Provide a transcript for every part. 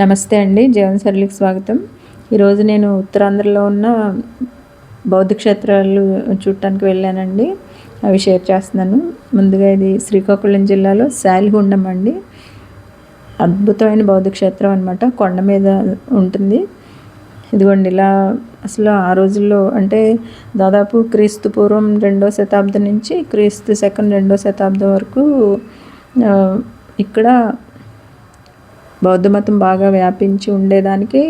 నమస్తే అండి జీవన్ సరళికి స్వాగతం. ఈరోజు నేను ఉత్తరాంధ్రలో ఉన్న బౌద్ధ క్షేత్రాలు చూడటానికి వెళ్ళానండి. అవి షేర్ చేస్తున్నాను. ముందుగా ఇది శ్రీకాకుళం జిల్లాలో శాలిగుండం అండి. అద్భుతమైన బౌద్ధ క్షేత్రం అనమాట కొండ మీద ఉంటుంది. ఇదిగోండి ఇలా అసలు ఆ రోజుల్లో అంటే దాదాపు క్రీస్తు పూర్వం రెండో శతాబ్దం నుంచి క్రీస్తు సెకండ్ రెండో శతాబ్దం వరకు ఇక్కడ బౌద్ధ మతం బాగా వ్యాపించి ఉండేదానికి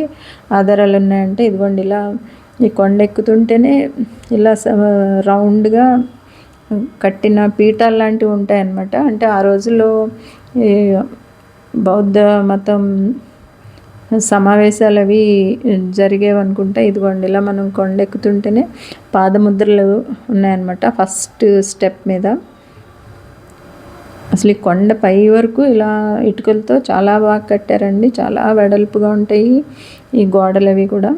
ఆధారాలు ఉన్నాయంటే ఇదిగోండి ఇలా ఈ కొండ ఎక్కుతుంటేనే ఇలా స- రౌండ్గా కట్టిన పీఠాలు లాంటివి ఉంటాయన్నమాట. అంటే ఆ రోజుల్లో ఈ బౌద్ధ మతం సమావేశాలు అవి జరిగేవి అనుకుంటా ఇదిగోండి ఇలా మనం కొండ ఎక్కుతుంటేనే పాదముద్రలు ఉన్నాయన్నమాట ఫస్ట్ స్టెప్ మీద. అసలు ఈ కొండ పై వరకు ఇలా ఇటుకలతో చాలా బాగా కట్టారండి. చాలా వెడల్పుగా ఉంటాయి ఈ గోడలు అవి కూడా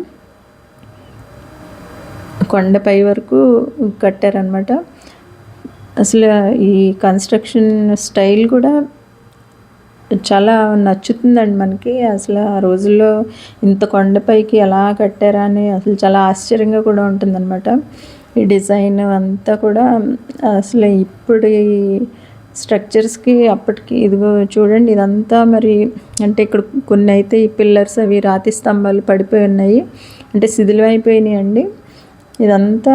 కొండపై వరకు కట్టారనమాట అసలు ఈ కన్స్ట్రక్షన్ స్టైల్ కూడా చాలా నచ్చుతుందండి మనకి. అసలు ఆ రోజుల్లో ఇంత కొండపైకి ఎలా కట్టారా అని అసలు చాలా ఆశ్చర్యంగా కూడా ఉంటుందన్నమాట. ఈ డిజైన్ అంతా కూడా అసలు ఇప్పుడు స్ట్రక్చర్స్కి అప్పటికి ఇదిగో చూడండి ఇదంతా మరి అంటే ఇక్కడ కొన్ని అయితే ఈ పిల్లర్స్ అవి రాతి స్తంభాలు పడిపోయి ఉన్నాయి. అంటే శిథిలం అయిపోయినాయి అండి. ఇదంతా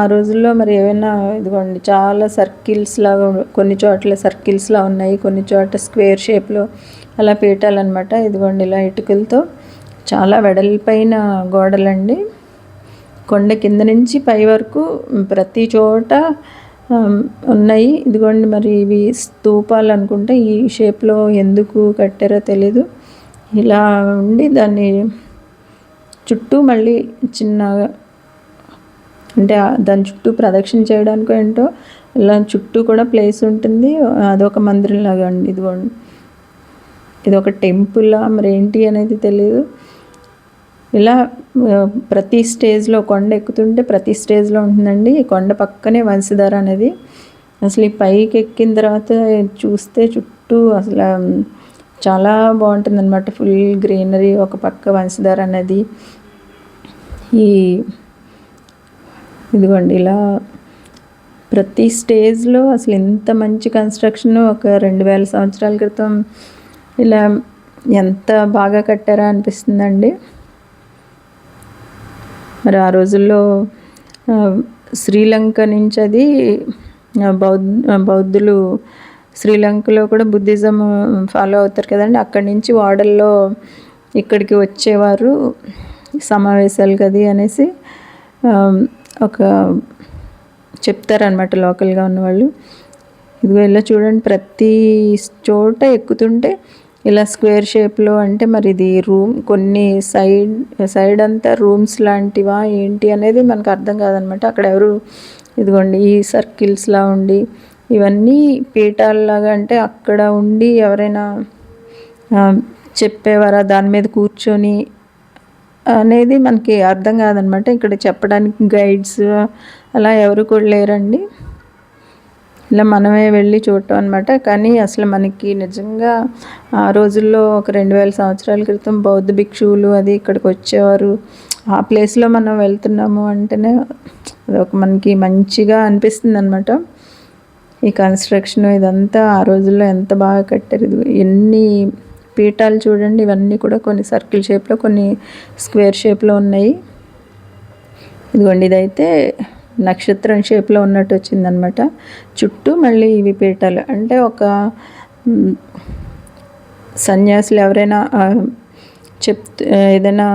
ఆ రోజుల్లో మరి ఏమైనా ఇదిగోండి చాలా సర్కిల్స్ లాగా కొన్ని చోట్ల సర్కిల్స్ లా ఉన్నాయి. కొన్ని చోట్ల స్క్వేర్ షేప్లో అలా పీటాలన్నమాట. ఇదిగోండి ఇలా ఇటుకలతో చాలా వెడల్పైన గోడలండి. కొండ కింద నుంచి పై వరకు ప్రతి చోట ఉన్నాయి. ఇదిగోండి మరి ఇవి స్తూపాలు అనుకుంటే ఈ షేప్లో ఎందుకు కట్టారో తెలీదు. ఇలా ఉండి దాన్ని చుట్టూ మళ్ళీ చిన్నగా అంటే దాని చుట్టూ ప్రదక్షిణ చేయడానికి ఏంటో ఇలా చుట్టూ కూడా ప్లేస్ ఉంటుంది. అదొక మందిరం లాగా అండి ఇదిగోండి. ఇది ఒక టెంపుల్ మరి ఏంటి అనేది తెలియదు ఇలా ప్రతి స్టేజ్లో కొండ ఎక్కుతుంటే ప్రతి స్టేజ్లో ఉంటుందండి. ఈ కొండ పక్కనే వంశధార అనేది. అసలు ఈ పైకి ఎక్కిన తర్వాత చూస్తే చుట్టూ అసలు చాలా బాగుంటుంది అనమాట ఫుల్ గ్రీనరీ ఒక పక్క వంశధార అనేది. ఈ ఇదిగోండి ఇలా ప్రతి స్టేజ్లో అసలు ఎంత మంచి కన్స్ట్రక్షన్ ఒక రెండు వేల సంవత్సరాల క్రితం ఇలా ఎంత బాగా కట్టారా అనిపిస్తుందండి. మరి ఆ రోజుల్లో శ్రీలంక నుంచి అది బౌద్ధ బౌద్ధులు శ్రీలంకలో కూడా బుద్ధిజం ఫాలో అవుతారు కదండి. అక్కడి నుంచి ఓడల్లో ఇక్కడికి వచ్చేవారు సమావేశాలు కది అనేసి ఒక చెప్తారనమాట లోకల్గా ఉన్నవాళ్ళు. ఇదిగో ఇలా చూడండి ప్రతి చోట ఎక్కుతుంటే ఇలా స్క్వేర్ షేప్లో అంటే మరి ఇది రూమ్ కొన్ని సైడ్ సైడ్ అంతా రూమ్స్ లాంటివా ఏంటి అనేది మనకు అర్థం కాదనమాట. అక్కడ ఎవరు ఇదిగోండి ఈ సర్కిల్స్లా ఉండి ఇవన్నీ పీఠాలలాగా అంటే అక్కడ ఉండి ఎవరైనా చెప్పేవారా? దాని మీద కూర్చొని అనేది మనకి అర్థం కాదనమాట. ఇక్కడ చెప్పడానికి గైడ్స్ అలా ఎవరు కూడా లేరండి. ఇలా మనమే వెళ్ళి చూడటం అనమాట కానీ అసలు మనకి నిజంగా ఆ రోజుల్లో ఒక రెండు వేల సంవత్సరాల క్రితం బౌద్ధ భిక్షువులు అది ఇక్కడికి వచ్చేవారు. ఆ ప్లేస్లో మనం వెళ్తున్నాము అంటేనే అదొక మనకి మంచిగా అనిపిస్తుంది అనమాట ఈ కన్స్ట్రక్షన్ ఇదంతా ఆ రోజుల్లో ఎంత బాగా కట్టారు. ఇది ఎన్ని పీఠాలు చూడండి ఇవన్నీ కూడా కొన్ని సర్కిల్ షేప్లో కొన్ని స్క్వేర్ షేప్లో ఉన్నాయి. ఇదిగోండి ఇదైతే నక్షత్రం షేప్లో ఉన్నట్టు వచ్చిందనమాట. చుట్టూ మళ్ళీ ఇవి పీఠాలు. అంటే ఒక సన్యాసులు ఎవరైనా చెప్తే ఏదైనా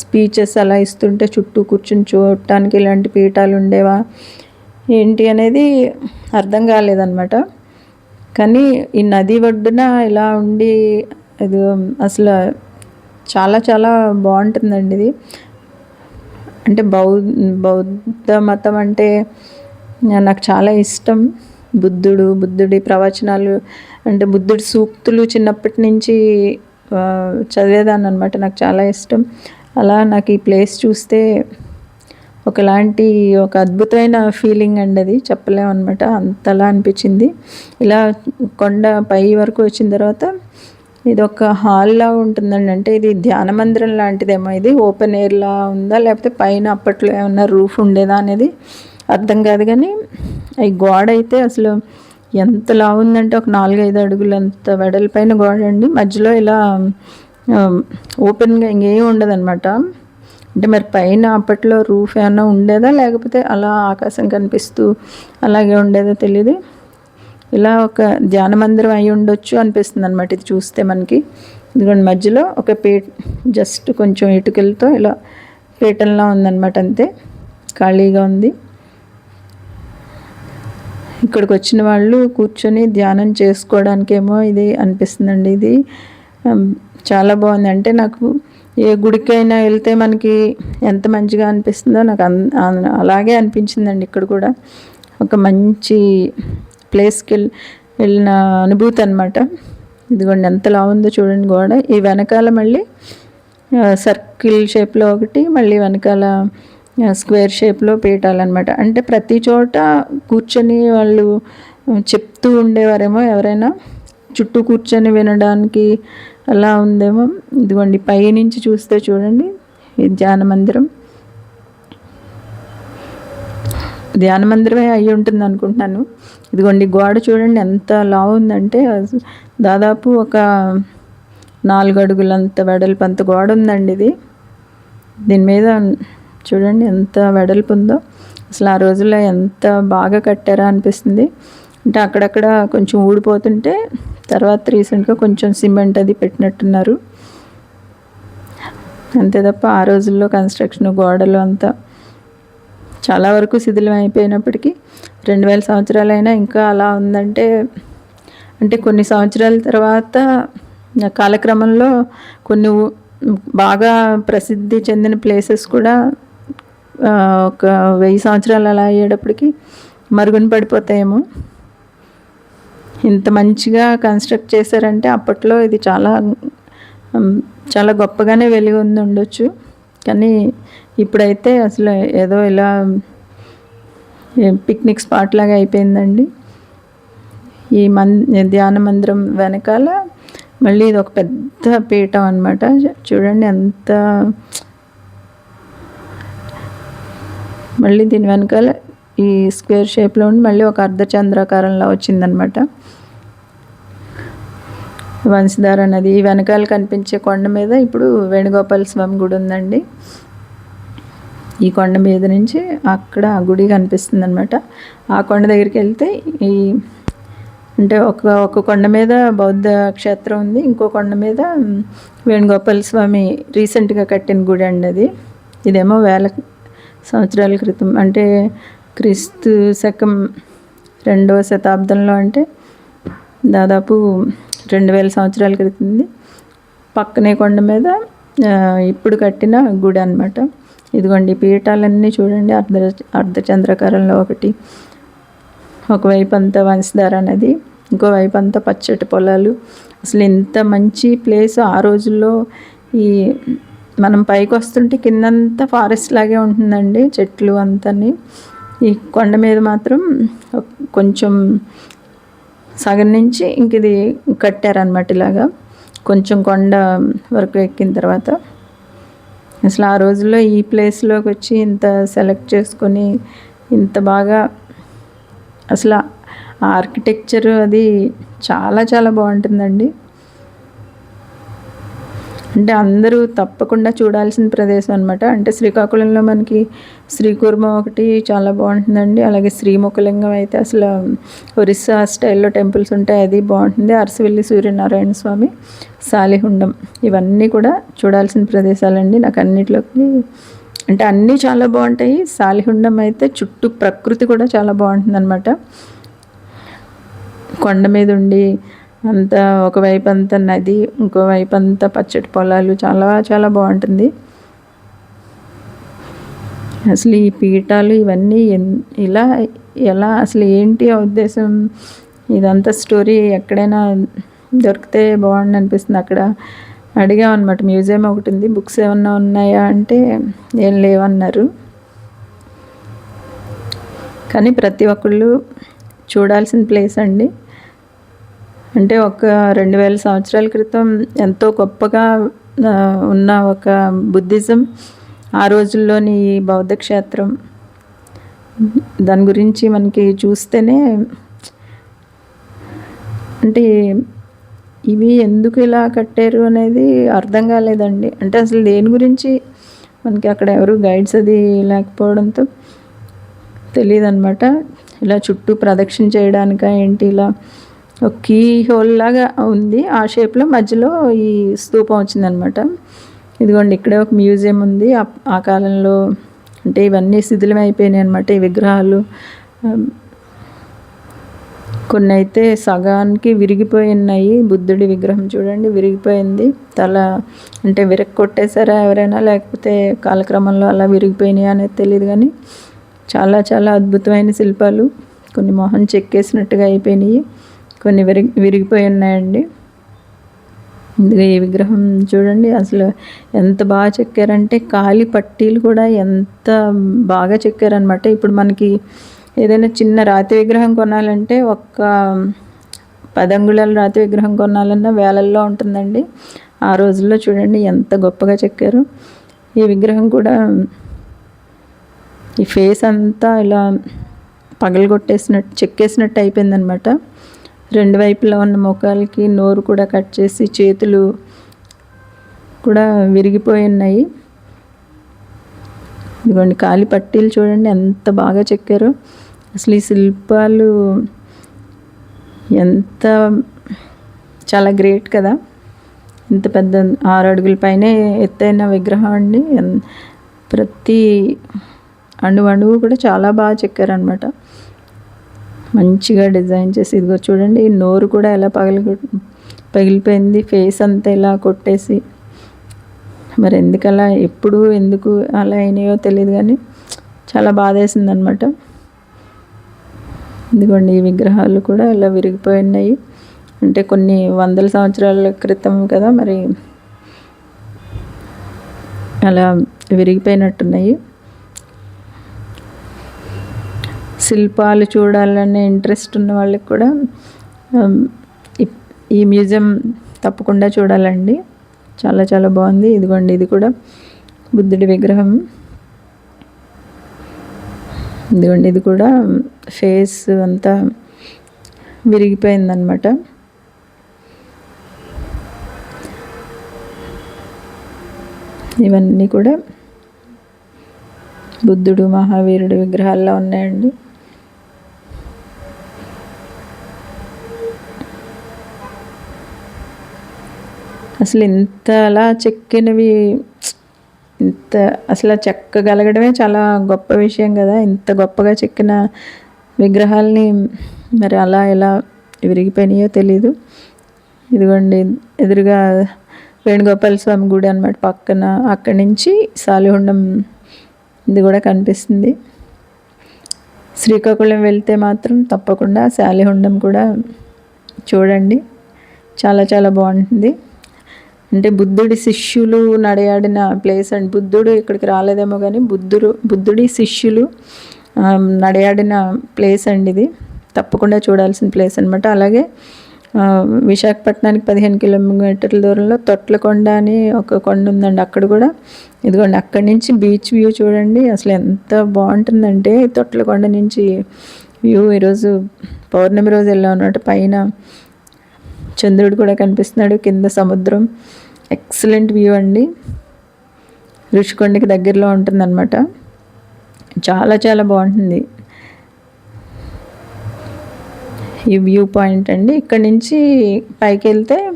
స్పీచెస్ అలా ఇస్తుంటే చుట్టూ కూర్చుని చూడటానికి ఇలాంటి పీఠాలు ఉండేవా? ఏంటి అనేది అర్థం కాలేదన్నమాట కానీ ఈ నది ఒడ్డున ఇలా ఉండి ఇది అసలు చాలా చాలా బాగుంటుందండి ఇది. అంటే బౌ బౌద్ధ మతం అంటే నాకు చాలా ఇష్టం. బుద్ధుడు బుద్ధుడి ప్రవచనాలు అంటే బుద్ధుడి సూక్తులు చిన్నప్పటి నుంచి చదివేదాన్ని అనమాట నాకు చాలా ఇష్టం. అలా నాకు ఈ ప్లేస్ చూస్తే ఒకలాంటి ఒక అద్భుతమైన ఫీలింగ్ అండి అది చెప్పలేము అనమాట అంతలా అనిపించింది. ఇలా కొండ పై వరకు వచ్చిన తర్వాత ఇది ఒక హాల్లా ఉంటుందండి. అంటే ఇది ధ్యాన మందిరం లాంటిదేమో. ఇది ఓపెన్ ఎయిర్లా ఉందా? లేకపోతే పైన అప్పట్లో ఏమన్నా రూఫ్ ఉండేదా అనేది అర్థం కాదు కానీ ఈ గోడ అయితే అసలు ఎంత లావుందంటే ఒక నాలుగైదు అడుగులంత అంత వెడల్పైన గోడ అండి. మధ్యలో ఇలా ఓపెన్గా ఇంకేం ఉండదన్నమాట. అంటే మరి పైన అప్పట్లో రూఫ్ ఏమన్నా ఉండేదా? లేకపోతే అలా ఆకాశం కనిపిస్తూ అలాగే ఉండేదో తెలియదు ఇలా ఒక ధ్యాన మందిరం అయి ఉండొచ్చు అనిపిస్తుంది అనమాట ఇది చూస్తే మనకి. ఇదిగోండి మధ్యలో ఒక పే జస్ట్ కొంచెం ఇటుకలతో ఇలా పీటల్లా ఉందన్నమాట అంతే. ఖాళీగా ఉంది. ఇక్కడికి వచ్చిన వాళ్ళు కూర్చొని ధ్యానం చేసుకోవడానికేమో ఇది అనిపిస్తుందండి. ఇది చాలా బాగుంది. అంటే నాకు ఏ గుడికైనా వెళ్తే మనకి ఎంత మంచిగా అనిపిస్తుందో నాకు అలాగే అనిపించిందండి ఇక్కడ కూడా. ఒక మంచి ప్లేస్కి వెళ్ళి వెళ్ళిన అనుభూతి అనమాట ఇదిగోండి ఎంత ఉందో చూడండి గోడ. ఈ వెనకాల మళ్ళీ సర్కిల్ షేప్లో ఒకటి మళ్ళీ వెనకాల స్క్వేర్ షేప్లో పీఠాలన్నమాట. అంటే ప్రతి చోట కూర్చొని వాళ్ళు చెప్తూ ఉండేవారేమో ఎవరైనా. చుట్టూ కూర్చొని వినడానికి అలా ఉందేమో. ఇదిగోండి పై నుంచి చూస్తే చూడండి. ఈ ధ్యాన మందిరం. ధ్యాన మందిరమే అయి ఉంటుంది అనుకుంటున్నాను. ఇదిగోండి గోడ చూడండి ఎంత లావు ఉందంటే దాదాపు ఒక నాలుగు అడుగులంత వెడల్పు అంత గోడ ఉందండి ఇది. దీని మీద చూడండి ఎంత వెడల్పు ఉందో. అసలు ఆ రోజుల్లో ఎంత బాగా కట్టారా అనిపిస్తుంది. అంటే అక్కడక్కడ కొంచెం ఊడిపోతుంటే తర్వాత రీసెంట్గా కొంచెం సిమెంట్ అది పెట్టినట్టున్నారు. అంతే తప్ప ఆ రోజుల్లో కన్స్ట్రక్షన్ గోడలు అంతా చాలా వరకు శిథిలం అయిపోయినప్పటికీ రెండు వేల సంవత్సరాలైనా ఇంకా అలా ఉందంటే అంటే కొన్ని సంవత్సరాల తర్వాత కాలక్రమంలో కొన్ని బాగా ప్రసిద్ధి చెందిన ప్లేసెస్ కూడా ఒక వెయ్యి సంవత్సరాలు అలా అయ్యేటప్పటికి మరుగున పడిపోతాయేమో. ఇంత మంచిగా కన్స్ట్రక్ట్ చేశారంటే అప్పట్లో ఇది చాలా చాలా గొప్పగానే వెలిగి ఉంది ఉండొచ్చు. కానీ ఇప్పుడైతే అసలు ఏదో ఇలా పిక్నిక్ స్పాట్ లాగా అయిపోయిందండి. ఈ మన్ ధ్యాన మందిరం వెనకాల మళ్ళీ ఇది ఒక పెద్ద పీఠం అనమాట చూడండి ఎంత మళ్ళీ దీని వెనకాల ఈ స్క్వేర్ షేప్లో ఉండి మళ్ళీ ఒక అర్ధచంద్రాకారంలో వచ్చిందనమాట వంశధార నది ఈ వెనకాల కనిపించే కొండ మీద ఇప్పుడు వేణుగోపాల స్వామి గుడి ఉందండి. ఈ కొండ మీద నుంచి అక్కడ ఆ గుడి కనిపిస్తుంది అనమాట ఆ కొండ దగ్గరికి వెళ్తే ఈ అంటే ఒక ఒక కొండ మీద బౌద్ధ క్షేత్రం ఉంది. ఇంకో కొండ మీద వేణుగోపాల స్వామి రీసెంట్గా కట్టిన గుడి అండి అది. ఇదేమో వేల సంవత్సరాల క్రితం అంటే క్రీస్తు శకం రెండవ శతాబ్దంలో అంటే దాదాపు రెండు వేల సంవత్సరాల క్రితంది పక్కనే కొండ మీద ఇప్పుడు కట్టిన గుడి అనమాట ఇదిగోండి పీఠాలన్నీ చూడండి అర్ధ అర్ధచంద్రకారంలో ఒకటి. ఒకవైపు అంతా వంశధార నది ఇంకోవైపు అంతా పచ్చటి పొలాలు. అసలు ఇంత మంచి ప్లేస్ ఆ రోజుల్లో. ఈ మనం పైకి వస్తుంటే కిందంతా ఫారెస్ట్ లాగే ఉంటుందండి చెట్లు అంతని. ఈ కొండ మీద మాత్రం కొంచెం సగం నుంచి ఇంక ఇది కట్టారనమాట ఇలాగా. కొంచెం కొండ వరకు ఎక్కిన తర్వాత. అసలు ఆ రోజుల్లో ఈ ప్లేస్లోకి వచ్చి ఇంత సెలెక్ట్ చేసుకొని ఇంత బాగా అసలు ఆర్కిటెక్చర్ అది చాలా చాలా బాగుంటుందండి. అంటే అందరూ తప్పకుండా చూడాల్సిన ప్రదేశం అనమాట అంటే శ్రీకాకుళంలో మనకి శ్రీకూర్మ ఒకటి చాలా బాగుంటుందండి. అలాగే శ్రీముఖలింగం అయితే అసలు ఒరిస్సా స్టైల్లో టెంపుల్స్ ఉంటాయి అది బాగుంటుంది. అరసవెల్లి సూర్యనారాయణ స్వామి సాలిహుండం ఇవన్నీ కూడా చూడాల్సిన ప్రదేశాలండి నాకు అన్నిటిలోకి. అంటే అన్నీ చాలా బాగుంటాయి. సాలిహుండం అయితే చుట్టూ ప్రకృతి కూడా చాలా బాగుంటుంది అనమాట కొండ మీద ఉండి అంతా ఒకవైపు అంతా నది ఇంకోవైపు అంతా పచ్చటి పొలాలు. చాలా చాలా బాగుంటుంది. అసలు ఈ పీఠాలు ఇవన్నీ ఇలా ఎలా అసలు ఏంటి ఉద్దేశం? ఇదంతా స్టోరీ ఎక్కడైనా దొరికితే బాగుండి అనిపిస్తుంది. అక్కడ అడిగామన్నమాట. మ్యూజియం ఒకటి ఉంది. బుక్స్ ఏమన్నా ఉన్నాయా అంటే ఏం లేవన్నారు. కానీ ప్రతి ఒక్కళ్ళు చూడాల్సిన ప్లేస్ అండి. అంటే ఒక రెండు వేల సంవత్సరాల క్రితం ఎంతో గొప్పగా ఉన్న ఒక బుద్ధిజం ఆ రోజుల్లోని ఈ బౌద్ధ క్షేత్రం. దాని గురించి మనకి చూస్తేనే అంటే ఇవి ఎందుకు ఇలా కట్టారు అనేది అర్థం కాలేదండి. అంటే అసలు దేని గురించి మనకి అక్కడ ఎవరు గైడ్స్ అది లేకపోవడంతో తెలియదు అనమాట ఇలా చుట్టూ ప్రదక్షిణ చేయడానిక ఏంటి ఇలా ఒక కీ హోల్ లాగా ఉంది. ఆ షేప్లో మధ్యలో ఈ స్తూపం వచ్చిందనమాట. ఇదిగోండి ఇక్కడే ఒక మ్యూజియం ఉంది. ఆ- కాలంలో అంటే ఇవన్నీ శిథిలం అయిపోయినాయి అనమాట ఈ విగ్రహాలు. కొన్ని అయితే సగానికి విరిగిపోయి ఉన్నాయి బుద్ధుడి విగ్రహం చూడండి విరిగిపోయింది. తల అంటే విరగ కొట్టేశారా ఎవరైనా? లేకపోతే కాలక్రమంలో అలా విరిగిపోయినాయి అనేది తెలియదు కానీ చాలా చాలా అద్భుతమైన శిల్పాలు. కొన్ని మొహం చెక్కేసినట్టుగా అయిపోయినాయి. కొన్ని విరిగి విరిగిపోయి ఉన్నాయండి. ఇందులో ఈ విగ్రహం చూడండి అసలు ఎంత బాగా చెక్కారంటే కాలి పట్టీలు కూడా ఎంత బాగా చెక్కారనమాట ఇప్పుడు మనకి ఏదైనా చిన్న రాతి విగ్రహం కొనాలంటే ఒక్క పదంగుళాల రాతి విగ్రహం కొనాలన్నా వేలల్లో ఉంటుందండి. ఆ రోజుల్లో చూడండి ఎంత గొప్పగా చెక్కారు. ఈ విగ్రహం కూడా ఈ ఫేస్ అంతా ఇలా పగలగొట్టేసినట్టు చెక్కేసినట్టు అయిపోయిందనమాట రెండు వైపులా ఉన్న ముఖాలకి నోరు కూడా కట్ చేసి చేతులు కూడా విరిగిపోయి ఉన్నాయి. ఇదిగోండి కాలి పట్టీలు చూడండి ఎంత బాగా చెక్కారో. అసలు ఈ శిల్పాలు ఎంత చాలా గ్రేట్ కదా. ఇంత పెద్ద ఆరు అడుగుల పైనే ఎత్తైన విగ్రహం అండి ఎన్- ప్రతి అణువు అణువు కూడా చాలా బాగా చెక్కారనమాట మంచిగా డిజైన్ చేసి ఇదిగో చూడండి ఈ నోరు కూడా ఎలా పగిలి పగిలిపోయింది ఫేస్ అంతా ఇలా కొట్టేసి. మరి ఎందుకు అలా ఎప్పుడు ఎందుకు అలా అయినాయో తెలియదు కానీ చాలా బాధేసింది అనమాట ఇదిగోండి ఈ విగ్రహాలు కూడా ఇలా విరిగిపోయి ఉన్నాయి. అంటే కొన్ని వందల సంవత్సరాల క్రితం కదా మరి అలా విరిగిపోయినట్టున్నాయి. శిల్పాలు చూడాలనే ఇంట్రెస్ట్ ఉన్న వాళ్ళకి కూడా um, ఈ- ఈ మ్యూజియం తప్పకుండా చూడాలండి. చాలా చాలా బాగుంది. ఇదిగోండి ఇది కూడా బుద్ధుడి విగ్రహం. ఇదిగోండి ఇది కూడా ఫేస్ అంతా విరిగిపోయిందనమాట ఇవన్నీ కూడా బుద్ధుడు మహావీరుడు విగ్రహాల్లో ఉన్నాయండి. అసలు ఇంత అలా చెక్కినవి ఇంత అసలు చెక్కగలగడమే చాలా గొప్ప విషయం కదా. ఇంత గొప్పగా చెక్కిన విగ్రహాలని మరి అలా ఎలా విరిగిపోయినాయో తెలీదు. ఇదిగోండి ఎదురుగా వేణుగోపాల స్వామి గుడి అనమాట పక్కన. అక్కడి నుంచి సాలిహుండం ఇది కూడా కనిపిస్తుంది. శ్రీకాకుళం వెళ్తే మాత్రం తప్పకుండా శాలిహుండం కూడా చూడండి. చాలా చాలా బాగుంటుంది. అంటే బుద్ధుడి శిష్యులు నడయాడిన ప్లేస్ అండి బుద్ధుడు ఇక్కడికి రాలేదేమో కానీ బుద్ధుడు బుద్ధుడి శిష్యులు నడయాడిన ప్లేస్ అండి ఇది. తప్పకుండా చూడాల్సిన ప్లేస్ అనమాట అలాగే విశాఖపట్నానికి పదిహేను కిలోమీటర్ల దూరంలో తొట్లకొండ అని ఒక కొండ ఉందండి. అక్కడ కూడా ఇదిగోండి అక్కడి నుంచి బీచ్ వ్యూ చూడండి. అసలు ఎంత బాగుంటుందంటే తొట్లకొండ నుంచి వ్యూ. ఈరోజు పౌర్ణమి రోజు వెళ్ళాం అనమాట పైన చంద్రుడు కూడా కనిపిస్తున్నాడు కింద సముద్రం. ఎక్సలెంట్ వ్యూ అండి. ఋషికొండకి దగ్గరలో ఉంటుందన్నమాట. చాలా చాలా బాగుంటుంది. ఈ వ్యూ పాయింట్ అండి. ఇక్కడ నుంచి పైకి వెళ్తే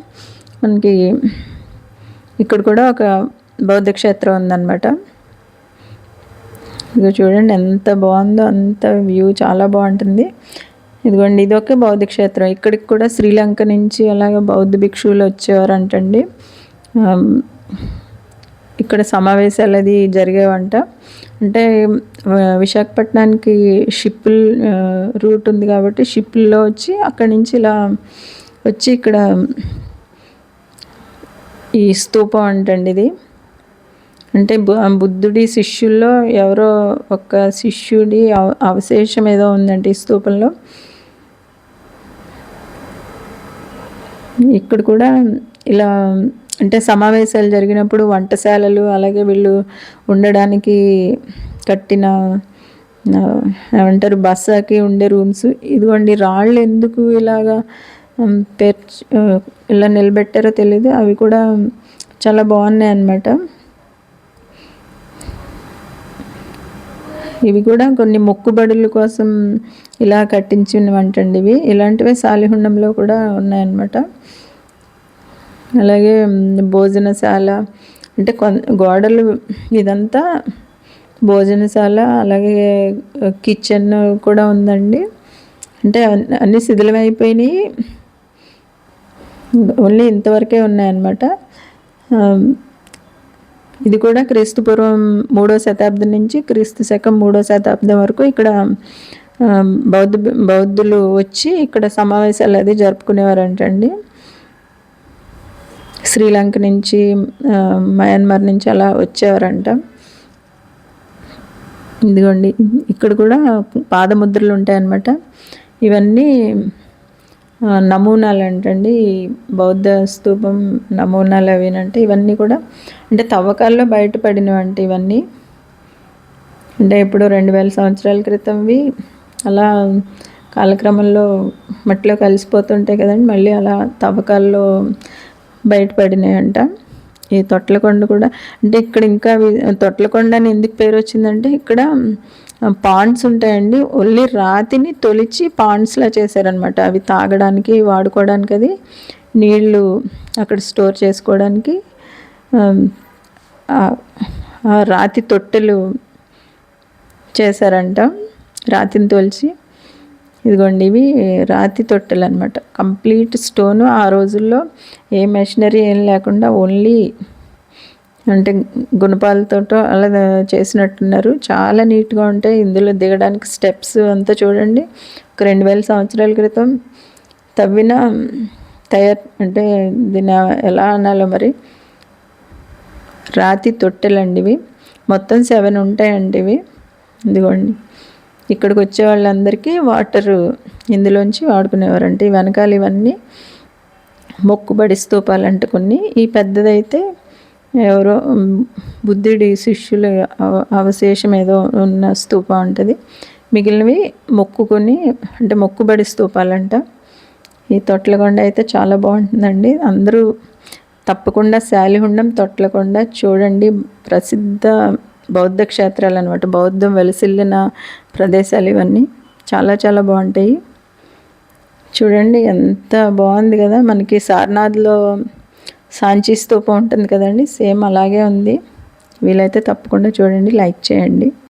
మనకి ఇక్కడ కూడా ఒక బౌద్ధ క్షేత్రం ఉందన్నమాట. ఇక చూడండి ఎంత బాగుందో అంత వ్యూ చాలా బాగుంటుంది. ఇదిగోండి ఇది ఒక బౌద్ధ క్షేత్రం. ఇక్కడికి కూడా శ్రీలంక నుంచి అలాగే బౌద్ధ భిక్షువులు వచ్చేవారంటండి. ఇక్కడ సమావేశాలు అది జరిగేవంట. అంటే విశాఖపట్నానికి షిప్పుల్ రూట్ ఉంది కాబట్టి షిప్పుల్లో వచ్చి అక్కడి నుంచి ఇలా వచ్చి ఇక్కడ ఈ స్తూపం అంటండి ఇది. అంటే బు- బుద్ధుడి శిష్యుల్లో ఎవరో ఒక శిష్యుడి అవ- అవశేషం ఏదో ఉందండి ఈ స్తూపంలో. ఇక్కడ కూడా ఇలా అంటే సమావేశాలు జరిగినప్పుడు వంటశాలలు అలాగే వీళ్ళు ఉండడానికి కట్టిన ఏమంటారు బస్సాకి ఉండే రూమ్స్. ఇదిగోండి రాళ్ళు ఎందుకు ఇలాగా ఉమ్, పేర్చ్ ఇలా నిలబెట్టారో తెలియదు అవి కూడా చాలా బాగున్నాయి అన్నమాట. ఇవి కూడా కొన్ని మొక్కుబడుల కోసం ఇలా కట్టించినవంటండి ఇవి. ఇలాంటివే సాలిహుండంలో కూడా ఉన్నాయన్నమాట. అలాగే భోజనశాల అంటే కొన్ గోడలు ఇదంతా భోజనశాల అలాగే కిచెన్ కూడా ఉందండి. అంటే అన్ని- శిథిలమైపోయినాయి. ఓన్లీ ఇంతవరకే ఉన్నాయన్నమాట. ఇది కూడా క్రీస్తు పూర్వం మూడో శతాబ్దం నుంచి క్రీస్తు శకం మూడో శతాబ్దం వరకు ఇక్కడ బౌద్ధ బౌద్ధులు వచ్చి ఇక్కడ సమావేశాలు అది జరుపుకునేవారంటండి. శ్రీలంక నుంచి మయన్మార్ నుంచి అలా వచ్చేవారంట. ఇదిగోండి ఇక్కడ కూడా పాదముద్రలు ఉంటాయన్నమాట. ఇవన్నీ నమూనాలు అంటండి బౌద్ధ స్తూపం నమూనాలు అవేనంటే ఇవన్నీ కూడా అంటే తవ్వకాల్లో బయటపడినవంటే ఇవన్నీ అంటే ఇప్పుడు రెండు వేల సంవత్సరాల క్రితంవి అలా కాలక్రమంలో మట్టిలో కలిసిపోతుంటాయి కదండి మళ్ళీ అలా తవ్వకాల్లో బయటపడినాయంట. ఈ తొట్లకొండ కూడా అంటే ఇక్కడ ఇంకా తొట్లకొండ అని ఎందుకు పేరు వచ్చిందంటే ఇక్కడ పాండ్స్ ఉంటాయండి. ఓన్లీ రాతిని తొలిచి పాండ్స్లా చేశారనమాట అవి తాగడానికి వాడుకోవడానికి అది నీళ్ళు అక్కడ స్టోర్ చేసుకోవడానికి ఆ రాతి తొట్టెలు చేశారంట. రాతిని తోల్చి ఇదిగోండి ఇవి రాతి తొట్టెలు అనమాట కంప్లీట్ స్టోను ఆ రోజుల్లో ఏ మెషినరీ ఏం లేకుండా ఓన్లీ అంటే గుణపాలతోటో అలా చేసినట్టున్నారు. చాలా నీట్గా ఉంటాయి. ఇందులో దిగడానికి స్టెప్స్ అంతా చూడండి. ఒక రెండు వేల సంవత్సరాల క్రితం తవ్విన తయారు అంటే దీన్ని ఎలా అనాలో మరి? రాతి తొట్టెలండి ఇవి. మొత్తం సెవెన్ ఉంటాయండి ఇవి. ఇదిగోండి. ఇక్కడికి వచ్చే వాళ్ళందరికీ వాటర్ ఇందులోంచి వాడుకునేవారంటే. ఈ వెనకాల ఇవన్నీ మొక్కుబడి స్తూపాలు కొన్ని. ఈ పెద్దదైతే ఎవరో బుద్ధుడి శిష్యుల అవ- అవశేషం ఏదో ఉన్న స్తూపం ఉంటుంది. మిగిలినవి మొక్కుకొని అంటే మొక్కుబడి స్తూపాలంట. ఈ తొట్లకొండ అయితే చాలా బాగుంటుందండి. అందరూ తప్పకుండా శాలిహుండం తొట్లకొండ చూడండి. ప్రసిద్ధ బౌద్ధ క్షేత్రాలు అనమాట బౌద్ధం వెలసిల్లిన ప్రదేశాలు ఇవన్నీ చాలా చాలా బాగుంటాయి. చూడండి ఎంత బాగుంది కదా. మనకి సార్నాథ్లో సాంచి స్తూపం ఉంటుంది కదండి. సేమ్ అలాగే ఉంది. వీలైతే తప్పకుండా చూడండి లైక్ చేయండి.